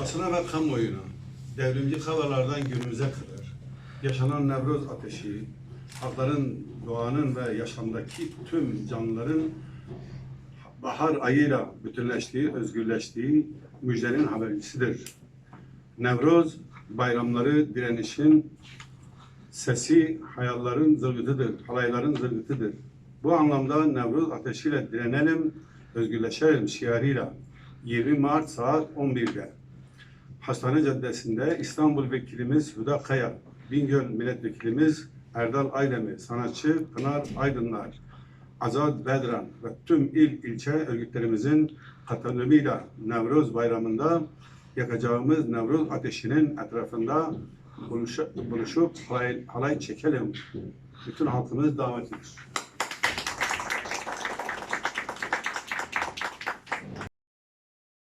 basına ve kamuoyuna devrimci havalardan günümüze kadar yaşanan Nevroz ateşi, halkların, doğanın ve yaşamdaki tüm canlıların bahar ayıyla bütünleştiği, özgürleştiği müjdenin habercisidir. Nevroz bayramları direnişin sesi hayallerin zılgıtıdır, halayların zılgıtıdır. Bu anlamda Nevruz ateşiyle direnelim, özgürleşelim şiarıyla 20 Mart saat 11'de Hastane Caddesi'nde İstanbul Vekilimiz Hüda Kaya, Bingöl Milletvekilimiz Erdal Aydemir, sanatçı Pınar Aydınlar, Azad Bedran ve tüm il ilçe örgütlerimizin katılımıyla Nevruz Bayramı'nda yakacağımız Nevruz ateşinin etrafında buluşup, buluşup halay, halay çekelim. Bütün halkımız davetlidir.